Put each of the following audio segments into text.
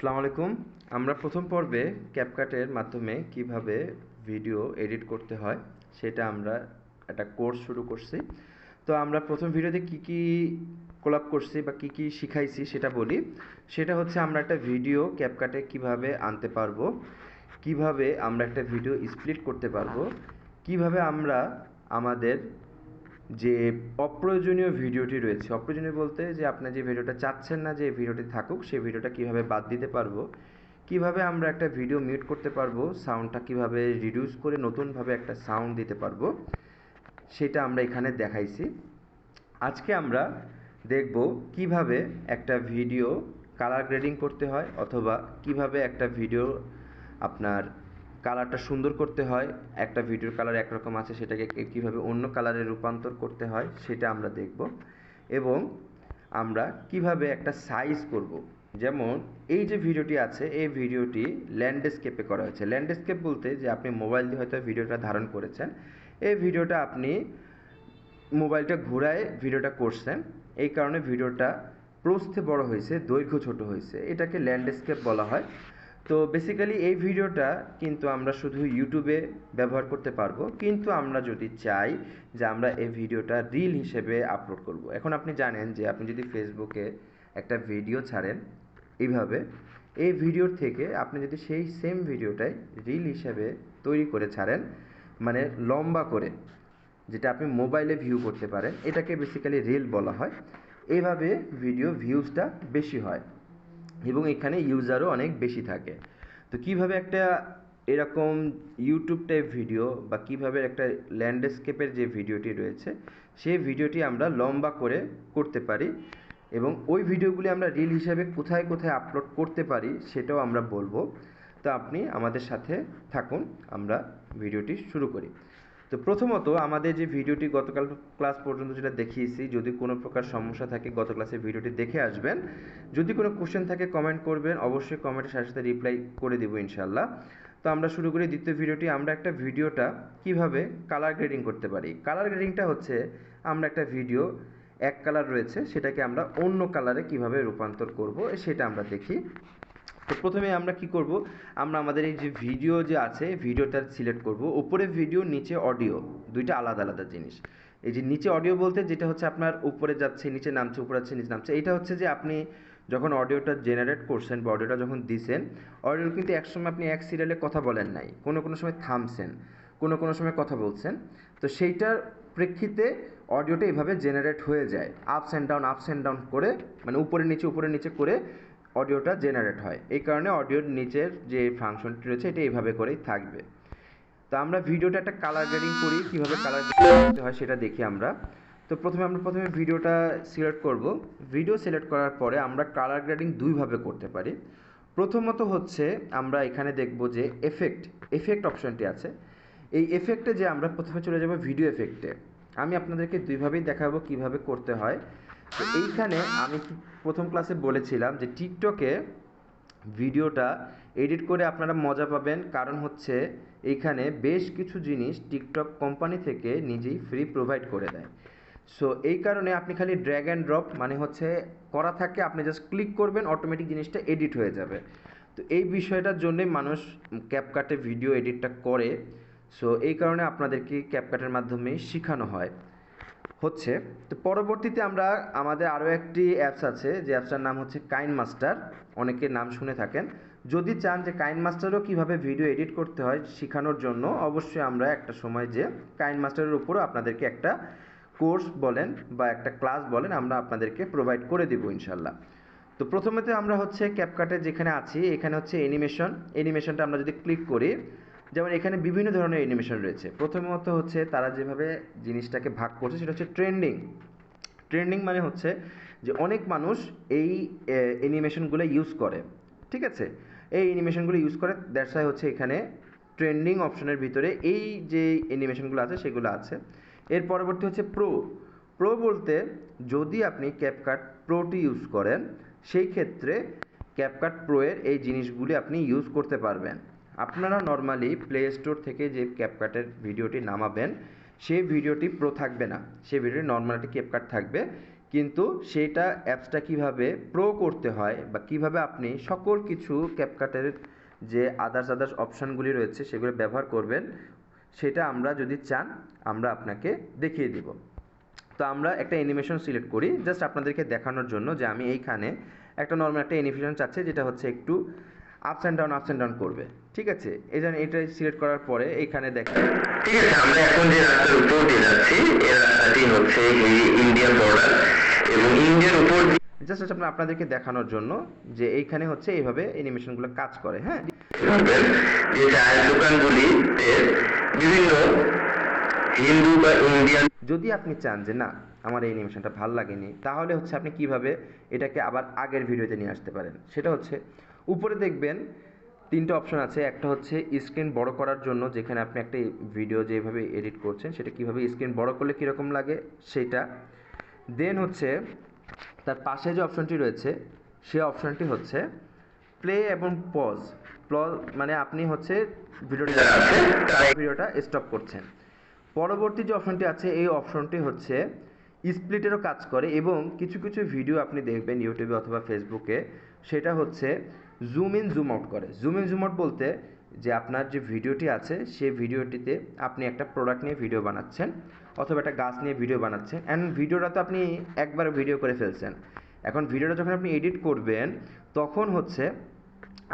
আসসালামু আলাইকুম। আমরা প্রথম পর্বে ক্যাপকাটের মাধ্যমে কীভাবে ভিডিও এডিট করতে হয়, সেটা আমরা একটা কোর্স শুরু করছি। তো আমরা প্রথম ভিডিওতে কি কি কোলাপ করছি বা কি কি শিখাইছি সেটা বলি। সেটা হচ্ছে আমরা একটা ভিডিও ক্যাপকাটে কীভাবে আনতে পারব, কীভাবে আমরা একটা ভিডিও স্প্লিট করতে পারব, কীভাবে আমরা আমাদের যে অপ্রয়োজনীয় ভিডিওটি রয়েছে, অপ্রয়োজনীয় বলতে যে আপনি যে ভিডিওটা চাচ্ছেন না যে ভিডিওটি থাকুক, সেই ভিডিওটা কীভাবে বাদ দিতে পারব, কীভাবে আমরা একটা ভিডিও মিউট করতে পারব, সাউন্ডটা কীভাবে রিডিউস করে নতুনভাবে একটা সাউন্ড দিতে পারব, সেটা আমরা এখানে দেখাইছি। আজকে আমরা দেখব কীভাবে একটা ভিডিও কালার গ্রেডিং করতে হয়, অথবা কীভাবে একটা ভিডিও আপনার কালারটা সুন্দর করতে হয়, একটা ভিডিওর কালার একরকম আছে, সেটাকে কীভাবে অন্য কালারে রূপান্তর করতে হয়, সেটা আমরা দেখব। এবং আমরা কীভাবে একটা সাইজ করব। যেমন, এই যে ভিডিওটি আছে, এই ভিডিওটি ল্যান্ডস্কেপে করা হয়েছে। ল্যান্ডস্কেপ বলতে যে আপনি মোবাইল দিয়ে হয়তো ভিডিওটা ধারণ করেছেন, এই ভিডিওটা আপনি মোবাইলটা ঘোরায় ভিডিওটা করছেন, এই কারণে ভিডিওটা প্রস্থে বড় হয়েছে, দৈর্ঘ্য ছোট হয়েছে। এটাকে ল্যান্ডস্কেপ বলা হয়। তো বেসিক্যালি এই ভিডিওটা কিন্তু আমরা শুধু ইউটিউবে ব্যবহার করতে পারব, কিন্তু আমরা যদি চাই যে আমরা এই ভিডিওটা রিল হিসেবে আপলোড করব। এখন আপনি জানেন যে আপনি যদি ফেসবুকে একটা ভিডিও ছাড়েন এইভাবে, এই ভিডিওর থেকে আপনি যদি সেই সেম ভিডিওটাই রিল হিসেবে তৈরি করে ছাড়েন মানে লম্বা করে, যেটা আপনি মোবাইলে ভিউ করতে পারেন, এটাকে বেসিক্যালি রিল বলা হয়। এইভাবে ভিডিও ভিউজটা বেশি হয়। এবং এখানে ইউজারও অনেক বেশি থাকে। তো কীভাবে একটা এরকম ইউটিউব টাইপ ভিডিও বা কীভাবে একটা ল্যান্ডস্কেপের যে ভিডিওটি রয়েছে, সেই ভিডিওটি আমরা লম্বা করে করতে পারি এবং ওই ভিডিওগুলি আমরা রিল হিসাবে কোথায় কোথায় আপলোড করতে পারি সেটাও আমরা বলব। তো আপনি আমাদের সাথে থাকুন, আমরা ভিডিওটি শুরু করি। তো প্রথমত আমাদের যে ভিডিওটি গতকাল ক্লাস পর্যন্ত যেটা দেখিয়েছি, যদি কোনো প্রকার সমস্যা থাকে গত ক্লাসের ভিডিওটি দেখে আসবেন। যদি কোনো কোশ্চেন থাকে কমেন্ট করবেন, অবশ্যই কমেন্টের সাথে সাথে রিপ্লাই করে দেবো ইনশাল্লাহ তো আমরা শুরু করি দ্বিতীয় ভিডিওটি। আমরা একটা ভিডিওটা কীভাবে কালার গ্রেডিং করতে পারি? কালার গ্রেডিংটা হচ্ছে আমরা একটা ভিডিও এক কালার রয়েছে, সেটাকে আমরা অন্য কালারে কীভাবে রূপান্তর করব, সেটা আমরা দেখি। তো প্রথমে আমরা কি করব? আমরা আমাদের এই যে ভিডিও যে আছে ভিডিওটা সিলেক্ট করব। উপরে ভিডিও নিচে অডিও দুইটা আলাদা আলাদা জিনিস। এই যে নিচে অডিও বলতে যেটা হচ্ছে আপনার উপরে যাচ্ছে, নিচে নামছে, উপরে যাচ্ছে, নিচে নামছে, এটা হচ্ছে যে আপনি যখন অডিওটা জেনারেট করছেন বা অডিওটা যখন দিছেন অডিও কিন্তু একসময় আপনি এক সিরিয়ালে কথা বলেন নাই। কোনো কোনো সময় থামছেন, কোনো কোনো সময় কথা বলছেন। তো সেইটার প্রেক্ষিতে অডিওটা এভাবে জেনারেট হয়ে যায়। Ups and down ups and down করে মানে উপরে নিচে উপরে নিচে করে অডিওটা জেনারেট হয়। এই কারণে অডিওর নিচের যে ফাংশনটি রয়েছে, এটা এইভাবে করেই থাকবে। তো আমরা ভিডিওটা একটা কালার গ্রেডিং করি, কীভাবে কালার গ্রেডিং করতে হয় সেটা দেখি আমরা। তো প্রথমে আমরা প্রথমে ভিডিওটা সিলেক্ট করব। ভিডিও সিলেক্ট করার পরে আমরা কালার গ্রেডিং দুইভাবে করতে পারি। প্রথমত হচ্ছে আমরা এখানে দেখব যে এফেক্ট এফেক্ট অপশনটি আছে। এই এফেক্টে যে আমরা প্রথমে চলে যাব ভিডিও এফেক্টে আমি আপনাদেরকে দুইভাবেই দেখাবো কীভাবে করতে হয়। তো এইখানে আমি প্রথম ক্লাসে বলেছিলাম যে টিকটকে ভিডিওটা এডিট করে আপনারা মজা পাবেন। কারণ হচ্ছে এইখানে বেশ কিছু জিনিস টিকটক কোম্পানি থেকে নিজেই ফ্রি প্রোভাইড করে দেয়। সো এই কারণে আপনি খালি ড্র্যাগ অ্যান্ড ড্রপ মানে হচ্ছে করা থাকে, আপনি জাস্ট ক্লিক করবেন অটোমেটিক জিনিসটা এডিট হয়ে যাবে। তো এই বিষয়টার জন্যই মানুষ ক্যাপকাটে ভিডিও এডিটটা করে। সো এই কারণে আপনাদেরকে ক্যাপকাটের মাধ্যমে শেখানো হয়। হচ্ছে। তো পরবর্তীতে আমরা আমাদের আরও একটি অ্যাপস আছে, যে অ্যাপসটার নাম হচ্ছে কাইন মাস্টার অনেকে নাম শুনে থাকেন। যদি চান যে কাইন মাস্টারও কীভাবে ভিডিও এডিট করতে হয় শেখানোর জন্য, অবশ্যই আমরা একটা সময় যে কাইন মাস্টারের উপরও আপনাদেরকে একটা কোর্স বলেন বা একটা ক্লাস বলেন, আমরা আপনাদেরকে প্রোভাইড করে দেবো ইনশাল্লাহ। তো প্রথমত আমরা হচ্ছে ক্যাপকাটে যেখানে আছি, এখানে হচ্ছে অ্যানিমেশন অ্যানিমেশনটা আমরা যদি ক্লিক করি যেমন এখানে বিভিন্ন ধরনের অ্যানিমেশন রয়েছে। প্রথমত হচ্ছে তারা যেভাবে জিনিসটাকে ভাগ করছে সেটা হচ্ছে ট্রেন্ডিং ট্রেন্ডিং মানে হচ্ছে যে অনেক মানুষ এই অ্যানিমেশনগুলো ইউজ করে। ঠিক আছে? এই অ্যানিমেশনগুলো ইউজ করে দ্যাটস ওয়াই হচ্ছে এখানে ট্রেন্ডিং অপশনের ভিতরে এই যে অ্যানিমেশনগুলো আছে সেগুলো আছে। এর পরবর্তী হচ্ছে প্রো প্রো বলতে যদি আপনি ক্যাপকাট প্রোটি ইউজ করেন, সেই ক্ষেত্রে ক্যাপকাট প্রো এর এই জিনিসগুলি আপনি ইউজ করতে পারবেন। আপনারা নর্মালি প্লে স্টোর থেকে যে ক্যাপকাটের ভিডিওটি নামাবেন, সেই ভিডিওটি প্রো থাকবে না। সেই ভিডিওটি নর্মাল একটি ক্যাপকাট থাকবে। কিন্তু সেটা অ্যাপসটা কীভাবে প্রো করতে হয় বা কীভাবে আপনি সকল কিছু ক্যাপকাটের যে আদার্স আদার্স অপশানগুলি রয়েছে, সেগুলো ব্যবহার করবেন, সেটা আমরা যদি চান, আমরা আপনাকে দেখিয়ে দিব। তো আমরা একটা অ্যানিমেশন সিলেক্ট করি জাস্ট আপনাদেরকে দেখানোর জন্য যে আমি এইখানে একটা নর্মাল একটা অ্যানিমেশন চাচ্ছি, যেটা হচ্ছে একটু ups and down ups and down করবে। ঠিক আছে? এই জন্য এটা সিলেক্ট করার পরে এইখানে দেখেন। ঠিক আছে আমরা এখন যে রাস্তার উপর দিয়ে যাচ্ছি এই রাস্তাটি হচ্ছে ইন্ডিয়ান বর্ডার এবং ইন্ডিয়ার উপর জাস্ট হচ্ছে আপনাদেরকে দেখানোর জন্য যে এইখানে হচ্ছে এইভাবে অ্যানিমেশনগুলো কাজ করে হ্যাঁ? যে চায়ের দোকানগুলিতে বিভিন্ন হিন্দু বা ইন্ডিয়ান যদি আপনি চান যে না আমার এই অ্যানিমেশনটা ভালো লাগেনি তাহলে হচ্ছে আপনি কীভাবে এটাকে আবার আগের ভিডিওতে নিয়ে আসতে পারেন? সেটা হচ্ছে উপরে দেখবেন তিনটে অপশন আছে। একটা হচ্ছে স্ক্রিন বড় করার জন্য, যেখানে আপনি একটা ভিডিও যেভাবে এডিট করছেন, সেটা কীভাবে স্ক্রিন বড় করলে কীরকম লাগে সেটা। দেন হচ্ছে, তার পাশে যে অপশনটি রয়েছে সেই অপশনটি হচ্ছে প্লে এবং পজ প্লজ মানে আপনি হচ্ছে ভিডিওটি ভিডিওটা স্টপ করছেন। পরবর্তী যে অপশনটি আছে, এই অপশনটি হচ্ছে স্প্লিটেরও কাজ করে এবং কিছু কিছু ভিডিও আপনি দেখবেন ইউটিউবে অথবা ফেসবুকে সেটা হচ্ছে জুম ইন জুম আউট করে। জুম ইন জুম আউট বলতে যে আপনার যে ভিডিওটি আছে, সেই ভিডিওটিতে আপনি একটা প্রোডাক্ট নিয়ে ভিডিও বানাচ্ছেন অথবা একটা গাছ নিয়ে ভিডিও বানাচ্ছেন। অ্যান্ড ভিডিওটা তো আপনি একবার ভিডিও করে ফেলছেন। এখন ভিডিওটা যখন আপনি এডিট করবেন, তখন হচ্ছে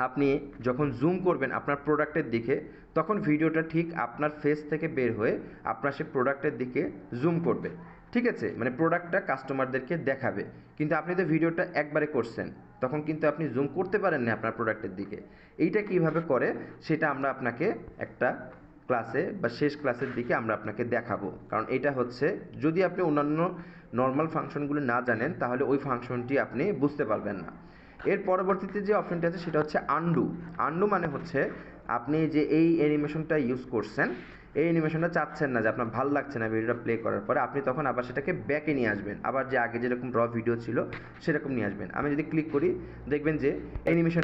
আপনি যখন জুম করবেন আপনার প্রোডাক্টের দিকে, তখন ভিডিওটা ঠিক আপনার ফেস থেকে বের হয়ে আপনার সেই প্রোডাক্টের দিকে জুম করবে। ঠিক আছে? মানে প্রোডাক্টটা কাস্টমারদেরকে দেখাবে। কিন্তু আপনি তো ভিডিওটা একবারে করছেন। তখন কিন্তু আপনি জুম করতে পারেন না আপনার প্রোডাক্টের দিকে। এইটা কীভাবে করে? সেটা আমরা আপনাকে একটা ক্লাসে বা শেষ ক্লাসের দিকে আমরা আপনাকে দেখাবো। কারণ এটা হচ্ছে, যদি আপনি অন্যান্য নর্মাল ফাংশনগুলো না জানেন, তাহলে ওই ফাংশনটি আপনি বুঝতে পারবেন না। এর পরবর্তীতে যে অপশনটি আছে, সেটা হচ্ছে আন্ডু আন্ডু মানে হচ্ছে, আপনি যে এই অ্যানিমেশনটা ইউজ করছেন এই অ্যানিমেশনটা চাচ্ছেন না যে আপনার ভালো লাগছে না ভিডিওটা প্লে করার পরে আপনি তখন আবার সেটাকে ব্যাকে নিয়ে আসবেন। আবার যে আগে যেরকম র ভিডিও ছিল সেরকম নিয়ে আসবেন। আমি যদি ক্লিক করি দেখবেন যে অ্যানিমেশন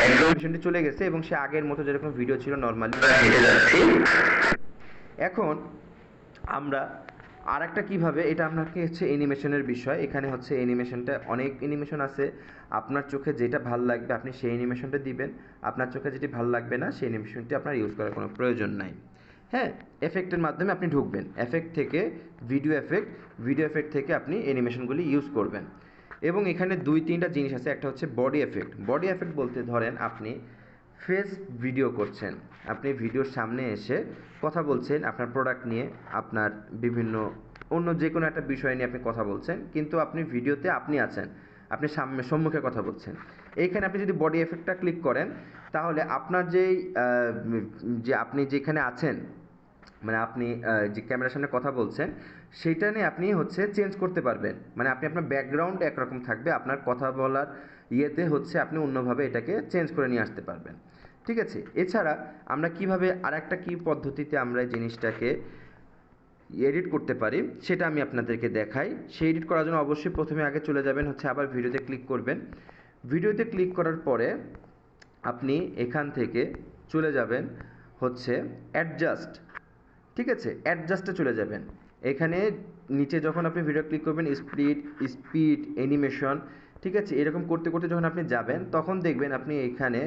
অ্যানিমেশনটি চলে গেছে এবং সে আগের মতো যেরকম ভিডিও ছিল নর্মালি এখন আমরা আর একটা কীভাবে, এটা আপনাকে হচ্ছে অ্যানিমেশনের বিষয়। এখানে হচ্ছে অ্যানিমেশনটা অনেক অ্যানিমেশন আছে। আপনার চোখে যেটা ভালো লাগবে আপনি সেই অ্যানিমেশনটা দিবেন। আপনার চোখে যেটি ভালো লাগবে না, সেই অ্যানিমেশনটি আপনার ইউজ করার কোনো প্রয়োজন নাই। হ্যাঁ এফেক্টের মাধ্যমে আপনি ঢুকবেন। এফেক্ট থেকে ভিডিও এফেক্ট ভিডিও এফেক্ট থেকে আপনি অ্যানিমেশনগুলি ইউজ করবেন। এবং এখানে দুই তিনটা জিনিস আছে। একটা হচ্ছে বডি এফেক্ট বডি এফেক্ট বলতে ধরেন আপনি ফেস ভিডিও করছেন। আপনি ভিডিওর সামনে এসে কথা বলছেন আপনার প্রোডাক্ট নিয়ে, আপনার বিভিন্ন অন্য যে কোনো একটা বিষয় নিয়ে আপনি কথা বলছেন, কিন্তু আপনি ভিডিওতে আপনি আছেন, আপনি সামনে, সম্মুখে কথা বলছেন। এইখানে আপনি যদি বডি এফেক্টটা ক্লিক করেন, তাহলে আপনার যেই যে আপনি যেখানে আছেন মানে আপনি যে ক্যামেরার সামনে কথা বলছেন, সেইটা নিয়ে আপনি হচ্ছে চেঞ্জ করতে পারবেন। মানে আপনি আপনার ব্যাকগ্রাউন্ড একরকম থাকবে, আপনার কথা বলার ইয়েতে হচ্ছে আপনি অন্যভাবে এটাকে চেঞ্জ করে নিয়ে আসতে পারবেন। ঠিক আছে? এছাড়া আমরা কীভাবে আর একটা কি পদ্ধতিতে আমরা জিনিসটাকে এডিট করতে পারি, সেটা আমি আপনাদেরকে দেখাই। সেই এডিট করার জন্য অবশ্যই প্রথমে আগে চলে যাবেন, হচ্ছে আবার ভিডিওতে ক্লিক করবেন। ভিডিওতে ক্লিক করার পরে আপনি এখান থেকে চলে যাবেন, হচ্ছে অ্যাডজাস্ট ঠিক আছে? অ্যাডজাস্টে চলে যাবেন। এখানে নিচে যখন আপনি ভিডিও ক্লিক করবেন স্পিড স্পিড অ্যানিমেশন ঠিক আছে? এরকম করতে করতে যখন আপনি যাবেন, তখন দেখবেন আপনি এখানে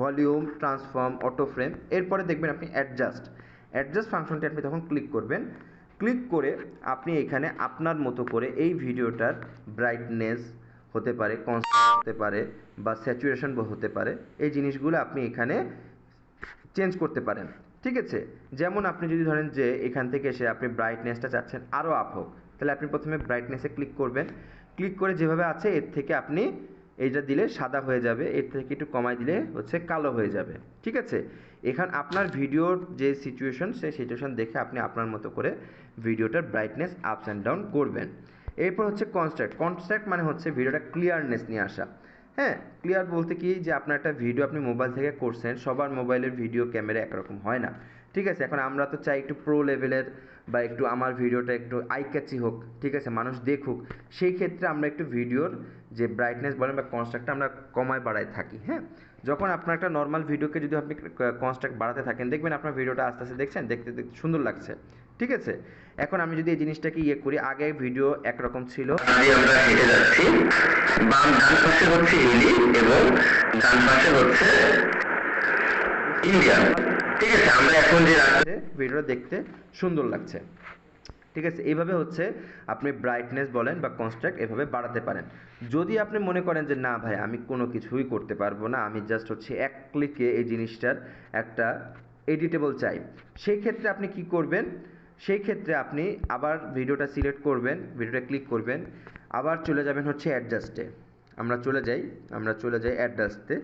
ভলিউম ট্রান্সফর্ম অটো ফ্রেম এরপরে দেখবেন আপনি অ্যাডজাস্ট অ্যাডজাস্ট ফাংশনটি আপনি তখন ক্লিক করবেন। ক্লিক করে আপনি এখানে আপনার মতো করে এই ভিডিওটার ব্রাইটনেস হতে পারে কনস্ট্যান্ট হতে পারে বা স্যাচুরেশন হতে পারে, এই জিনিসগুলো আপনি এখানে চেঞ্জ করতে পারেন। ঠিক আছে? যেমন আপনি যদি ধরেন যে এখান থেকে এসে আপনি ব্রাইটনেসটা চাচ্ছেন আরও আপ হোক, তাহলে আপনি প্রথমে ব্রাইটনেসে ক্লিক করবেন। ক্লিক করে যেভাবে আছে, এর থেকে আপনি এইটা দিলে সাদা হয়ে যাবে, এর থেকে একটু কমাই দিলে হচ্ছে কালো হয়ে যাবে। ঠিক আছে? এখান আপনার ভিডিওর যে সিচুয়েশন সেই সিচুয়েশন দেখে আপনি আপনার মতো করে ভিডিওটার ব্রাইটনেস আপস অ্যান্ড ডাউন করবেন। এরপর হচ্ছে কনস্ট্রাক্ট কনস্ট্রাক্ট মানে হচ্ছে ভিডিওটা ক্লিয়ারনেস নিয়ে আসা। হ্যাঁ? ক্লিয়ার বলতে কি? যে আপনার একটা ভিডিও আপনি মোবাইল থেকে করছেন, সবার মোবাইলের ভিডিও ক্যামেরা একরকম হয় না। ঠিক আছে? এখন আমরা তো চাই একটু প্রো লেভেলের বা একটু আমার ভিডিওটা একটু আই ক্যাচি হোক। ঠিক আছে? মানুষ দেখুক। সেই ক্ষেত্রে আমরা একটু ভিডিওর যে ব্রাইটনেস বলেন বা কনস্ট্রাক্টটা আমরা কমায় বাড়ায় থাকি হ্যাঁ? যখন আপনার একটা নর্মাল ভিডিওকে যদি আপনি কনস্ট্রাক্ট বাড়াতে থাকেন দেখবেন আপনার ভিডিওটা আস্তে আস্তে দেখছেন দেখতে দেখতে সুন্দর লাগছে ঠিক আছে? এখন আমি যদি এই জিনিসটাকে ইয়ে করি আগে ভিডিও একরকম ছিল। আমরা হেঁটে যাচ্ছি বাম ডান পাশে হচ্ছে হিলি এবং ডান পাশে হচ্ছে ইন্ডিয়া ঠিক আছে? আমরা এখন যে ভিডিওটা দেখতে সুন্দর লাগছে। ঠিক আছে? এইভাবে হচ্ছে আপনি ব্রাইটনেস বলেন বা কনস্ট্রাক্ট এভাবে বাড়াতে পারেন। যদি আপনি মনে করেন যে, না ভাই, আমি কোনো কিছুই করতে পারব না, আমি জাস্ট হচ্ছে এক ক্লিকে এই জিনিসটার একটা এডিটেবল চাই। সেই ক্ষেত্রে আপনি কি করবেন? সেই ক্ষেত্রে আপনি আবার ভিডিওটা সিলেক্ট করবেন, ভিডিওটা ক্লিক করবেন, আবার চলে যাবেন হচ্ছে অ্যাডজাস্টে আমরা চলে যাই, আমরা চলে যাই অ্যাডজাস্টে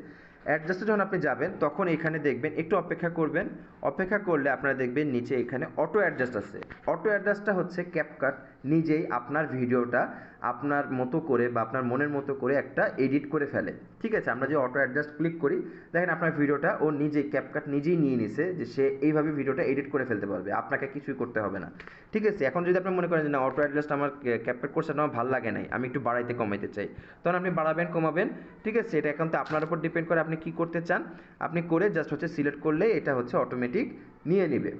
অ্যাডজাস্টে যখন আপনি যাবেন, তখন এখানে দেখবেন, একটু অপেক্ষা করবেন। অপেক্ষা করলে আপনারা দেখবেন নিচে এখানে অটো অ্যাডজাস্ট আছে। অটো অ্যাডজাস্টটা হচ্ছে ক্যাপকাট নিজেই আপনার ভিডিওটা আপনার মতো করে বা আপনার মনের মতো করে একটা এডিট করে ফেলে। ঠিক আছে? আমরা যে অটো অ্যাডজাস্ট ক্লিক করি, দেখেন আপনার ভিডিওটা ও নিজেই ক্যাপকাট নিজেই নিয়ে নিছে যে সে এইভাবে ভিডিওটা এডিট করে ফেলতে পারবে। আপনাকে কিছুই করতে হবে না। ঠিক আছে? এখন যদি আপনি মনে করেন যে না, অটো অ্যাডজাস্ট আমার ক্যাপকাট করছে, আমার ভালো লাগে নাই, আমি একটু বাড়াইতে কমাইতে চাই, তখন আপনি বাড়াবেন, কমাবেন। ঠিক আছে? এটা এখন তো আপনার উপর ডিপেন্ড করে আপনি কি করতে চান। আপনি করে জাস্ট হচ্ছে সিলেক্ট করলে এটা হচ্ছে অটোমেটিক নিয়ে নেবে।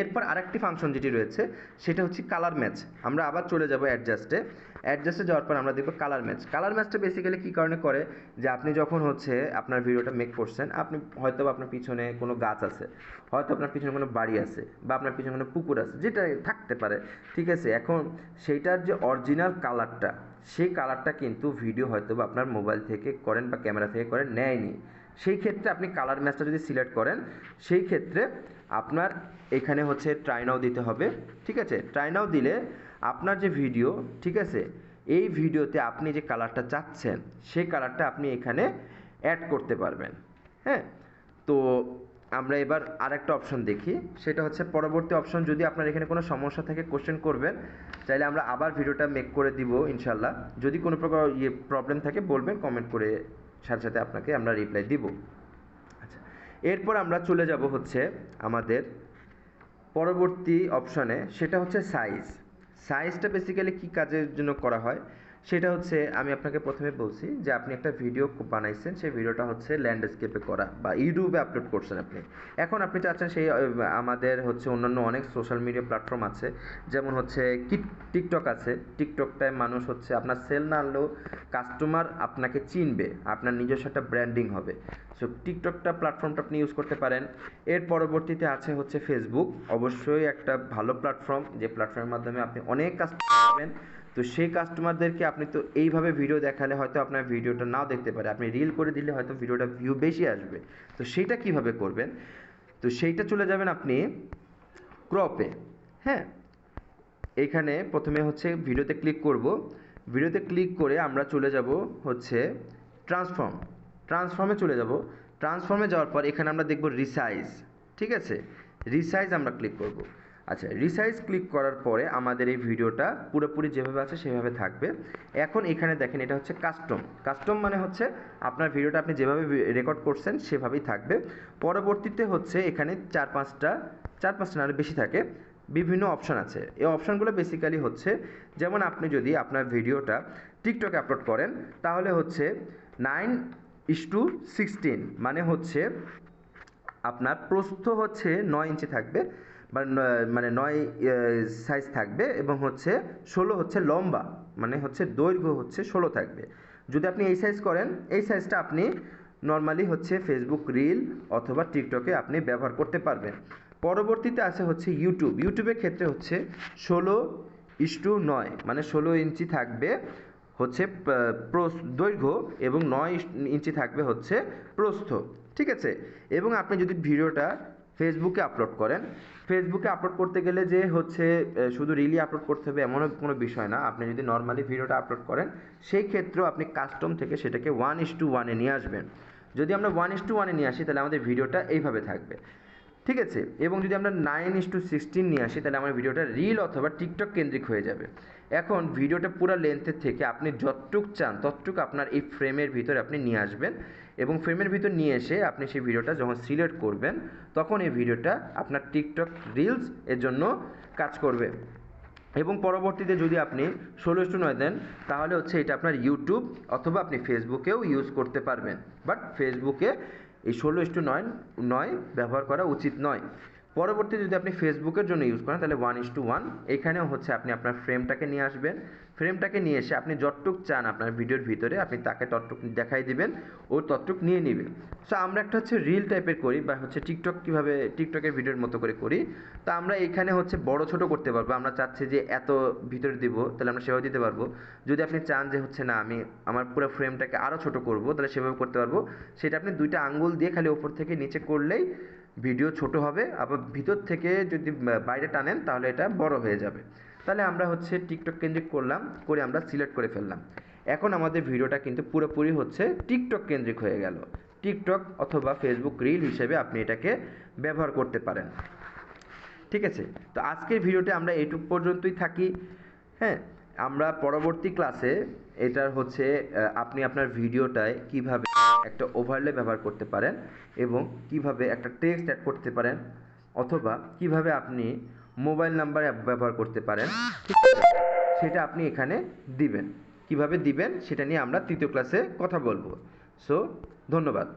এরপর আরেকটি ফাংশন যেটি রয়েছে, সেটা হচ্ছে কালার ম্যাচ আমরা আবার চলে যাব অ্যাডজাস্টে অ্যাডজাস্টে যাওয়ার পর আমরা দেখব কালার ম্যাচ কালার ম্যাচটা বেসিক্যালি কী কারণে করে? যে আপনি যখন হচ্ছে আপনার ভিডিওটা মেক করছেন, আপনি হয়তো আপনার পিছনে কোনো গাছ আছে, হয়তো আপনার পিছনে কোনো বাড়ি আছে, বা আপনার পিছনে কোনো পুকুর আছে যেটা থাকতে পারে, ঠিক আছে? এখন সেইটার যে অরিজিনাল কালারটা সেই কালারটা কিন্তু ভিডিও হয়তো বা আপনার মোবাইল থেকে করেন বা ক্যামেরা থেকে করেন, নেয়নি। সেই ক্ষেত্রে আপনি কালার ম্যাচটা যদি সিলেক্ট করেন, সেই ক্ষেত্রে আপনার এখানে হচ্ছে ট্রাইনাও দিতে হবে, ঠিক আছে? ট্রাইনাও দিলে আপনার যে ভিডিও ঠিক আছে? এই ভিডিওতে আপনি যে কালারটা চাচ্ছেন, সেই কালারটা আপনি এখানে অ্যাড করতে পারবেন হ্যাঁ? তো আমরা এবার আরেকটা অপশন দেখি, সেটা হচ্ছে পরবর্তী অপশন যদি আপনার এখানে কোনো সমস্যা থাকে কোশ্চেন করবেন, চাইলে আমরা আবার ভিডিওটা মেক করে দিব ইনশাল্লাহ যদি কোনো প্রকার ইয়ে প্রবলেম থাকে, বলবেন কমেন্ট করে সাথে সাথে আপনাকে আমরা রিপ্লাই দিব। আচ্ছা এরপর আমরা চলে যাব হচ্ছে আমাদের পরবর্তী অপশানে সেটা হচ্ছে সাইজ সাইজটা বেসিক্যালি কী কাজের জন্য করা হয়? সেটা হচ্ছে আমি আপনাকে প্রথমে বলছি যে আপনি একটা ভিডিও বানাইছেন, সেই ভিডিওটা হচ্ছে ল্যান্ডস্কেপে করা বা ইউটিউবে আপলোড করছেন আপনি। এখন আপনি চাচ্ছেন সেই আমাদের হচ্ছে অন্যান্য অনেক সোশ্যাল মিডিয়া প্ল্যাটফর্ম আছে, যেমন হচ্ছে কিট টিকটক আছে। টিকটকটায় মানুষ হচ্ছে আপনার সেল না আনলেও কাস্টমার আপনাকে চিনবে, আপনার নিজস্ব একটা ব্র্যান্ডিং হবে। সো টিকটকটা প্ল্যাটফর্মটা আপনি ইউজ করতে পারেন। এর পরবর্তীতে আছে হচ্ছে ফেসবুক অবশ্যই একটা ভালো প্ল্যাটফর্ম যে প্ল্যাটফর্মের মাধ্যমে আপনি অনেক কাস্টমার পাবেন। তো সেই কাস্টমারদেরকে আপনি তো এইভাবে ভিডিও দেখালে হয়তো আপনার ভিডিওটা নাও দেখতে পারে। আপনি রিল করে দিলে হয়তো ভিডিওটা ভিউ বেশি আসবে। তো সেইটা কীভাবে করবেন? তো সেইটা চলে যাবেন আপনি ক্রপে হ্যাঁ? এখানে প্রথমে হচ্ছে ভিডিওতে ক্লিক করব। ভিডিওতে ক্লিক করে আমরা চলে যাব হচ্ছে ট্রান্সফর্ম ট্রান্সফর্মে চলে যাব। ট্রান্সফর্মে যাওয়ার পর এখানে আমরা দেখব রিসাইজ ঠিক আছে? রিসাইজ আমরা ক্লিক করব। আচ্ছা রিসাইজ ক্লিক করার পরে আমাদের এই ভিডিওটা পুরোপুরি যেভাবে আছে সেভাবে থাকবে। এখন এখানে দেখেন এটা হচ্ছে কাস্টম কাস্টম মানে হচ্ছে আপনার ভিডিওটা আপনি যেভাবে রেকর্ড করছেন সেভাবেই থাকবে। পরবর্তীতে হচ্ছে এখানে চার পাঁচটা চার পাঁচটা না বেশি থাকে। বিভিন্ন অপশান আছে। এই অপশানগুলো বেসিক্যালি হচ্ছে, যেমন আপনি যদি আপনার ভিডিওটা টিকটকে আপলোড করেন, তাহলে হচ্ছে নাইন ইস টু সিক্সটিন মানে হচ্ছে আপনার প্রস্থ হচ্ছে নয় ইঞ্চি থাকবে। বা মানে নয় সাইজ থাকবে এবং হচ্ছে ষোলো হচ্ছে লম্বা মানে হচ্ছে দৈর্ঘ্য হচ্ছে ষোলো থাকবে। যদি আপনি এই সাইজ করেন, এই সাইজটা আপনি নর্মালি হচ্ছে ফেসবুক রিল অথবা টিকটকে আপনি ব্যবহার করতে পারবেন। পরবর্তীতে আছে হচ্ছে ইউটিউব ইউটিউবের ক্ষেত্রে হচ্ছে ষোলো ইস্টু নয় মানে ষোলো ইঞ্চি থাকবে হচ্ছে দৈর্ঘ্য এবং নয় ইঞ্চি থাকবে হচ্ছে প্রস্থ। ঠিক আছে? এবং আপনি যদি ভিডিওটা ফেসবুকে আপলোড করেন। ফেসবুকে আপলোড করতে গেলে যে হচ্ছে শুধু রিলি আপলোড করতে হবে এমনও কোনো বিষয় না। আপনি যদি নর্মালি ভিডিওটা আপলোড করেন, সেই ক্ষেত্রেও আপনি কাস্টম থেকে সেটাকে ওয়ান ইস টু ওয়ানে নিয়ে আসবেন। যদি আমরা ওয়ান ইস টু ওয়ানে নিয়ে আসি, তাহলে আমাদের ভিডিওটা এইভাবে থাকবে। ঠিক আছে? এবং যদি আমরা নাইন ইস টু সিক্সটিন নিয়ে আসি, তাহলে আমার ভিডিওটা রিল অথবা টিকটক কেন্দ্রিক হয়ে যাবে। এখন ভিডিওটা পুরো লেন্থের থেকে আপনি যতটুক চান, ততটুক আপনার এই ফ্রেমের ভিতরে আপনি নিয়ে আসবেন এবং ফ্রেমের ভিতর নিয়ে এসে আপনি সেই ভিডিওটা যখন সিলেক্ট করবেন, তখন এই ভিডিওটা আপনার টিকটক রিলস এর জন্য কাজ করবে। এবং পরবর্তীতে যদি আপনি ষোলো টু নয় দেন, তাহলে হচ্ছে এটা আপনার ইউটিউব অথবা আপনি ফেসবুকেও ইউজ করতে পারবেন। বাট ফেসবুকে এই ষোলো টু নয় নয় ব্যবহার করা উচিত নয়। পরবর্তী যদি আপনি ফেসবুকের জন্য ইউজ করেন, তাহলে ওয়ান ইস টু ওয়ান এখানেও হচ্ছে আপনি আপনার ফ্রেমটাকে নিয়ে আসবেন। ফ্রেমটাকে নিয়ে এসে আপনি যতটুক চান আপনার ভিডিওর ভিতরে, আপনি তাকে ততটুক দেখাই দিবেন, ও ততটুক নিয়ে নেবে। সো আমরা একটা হচ্ছে রিল টাইপের করি বা হচ্ছে টিকটক কীভাবে টিকটকের ভিডিওর মতো করে করি। তো আমরা এখানে হচ্ছে বড় ছোট করতে পারব। আমরা চাচ্ছি যে এত ভিতরে দিব, তাহলে আমরা সেভাবে দিতে পারব। যদি আপনি চান যে হচ্ছে না, আমি আমার পুরো ফ্রেমটাকে আরও ছোট করব, তাহলে সেভাবে করতে পারব। সেটা আপনি দুইটা আঙ্গুল দিয়ে খালি ওপর থেকে নিচে করলেই ভিডিও ছোট হবে, আবার ভিতর থেকে যদি বাইরে টানেন, তাহলে এটা বড় হয়ে যাবে। তাহলে আমরা হচ্ছে টিকটক কেন্দ্রিক করলাম, করে আমরা সিলেক্ট করে ফেললাম। এখন আমাদের ভিডিওটা কিন্তু পুরোপুরি হচ্ছে টিকটক কেন্দ্রিক হয়ে গেল। টিকটক অথবা ফেসবুক রিল হিসেবে আপনি এটাকে ব্যবহার করতে পারেন। ঠিক আছে? তো আজকের ভিডিওতে আমরা এইটুক পর্যন্তই থাকি। হ্যাঁ? আমরা পরবর্তী ক্লাসে এটার হচ্ছে আপনি আপনার ভিডিওটায় কীভাবে একটা ওভারলে ব্যবহার করতে পারেন এবং কীভাবে একটা টেক্সট অ্যাড করতে পারেন অথবা কীভাবে আপনি মোবাইল নাম্বার ব্যবহার করতে পারেন, ঠিক সেটা আপনি এখানে দিবেন। কীভাবে দিবেন সেটা নিয়ে আমরা তৃতীয় ক্লাসে কথা বলব। সো ধন্যবাদ।